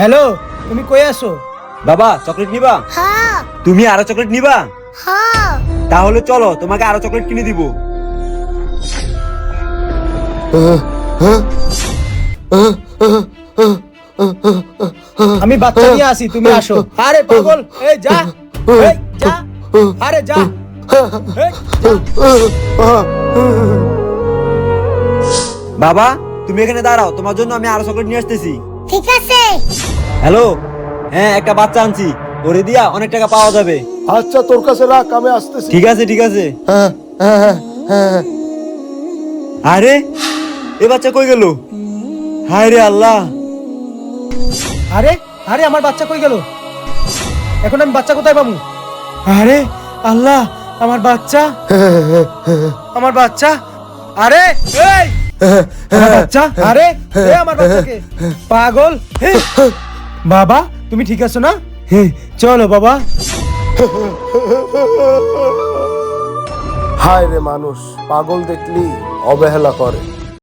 Hello তুমি কই আছো? বাবা চকলেট নিবা? হ্যাঁ। তুমি আরও চকলেট নিবা? হ্যাঁ। তাহলে চলো তোমাকে আরও চকলেট কিনে দিব। আমি বাচ্চা নিয়ে আসি তুমি আসো। আরে পাগল এই যা। এই যা। আরে যা। যা। বাবা তুমি এখানে দাঁড়াও তোমার জন্য আমি আরও চকলেট নিয়ে আসতেছি। ঠিক আছে। হ্যালো? হ্যাঁ একটা বাচ্চা আনছি। ওরে দিয়া অনেক টাকা পাওয়া যাবে। আচ্ছা তোর কাছে রাখ আমি আসতেছি। ঠিক আছে ঠিক আছে। হ্যাঁ হ্যাঁ হ্যাঁ, হ্যাঁ আরে এ বাচ্চা কই গেল? হায় রে আল্লাহ। আরে আরে আমার বাচ্চা কই গেল? এখন আমি বাচ্চা কোথায় পাবো? আরে আল্লাহ আমার বাচ্চা। আমার বাচ্চা। আরে এই! বাচ্চা? আরে, এ আমার বাচ্চাকে। পাগল? বাবা, তুমি ঠিক আছো না? চলো বাবা। হায় রে মানুষ, পাগল দেখলি অবহেলা করে।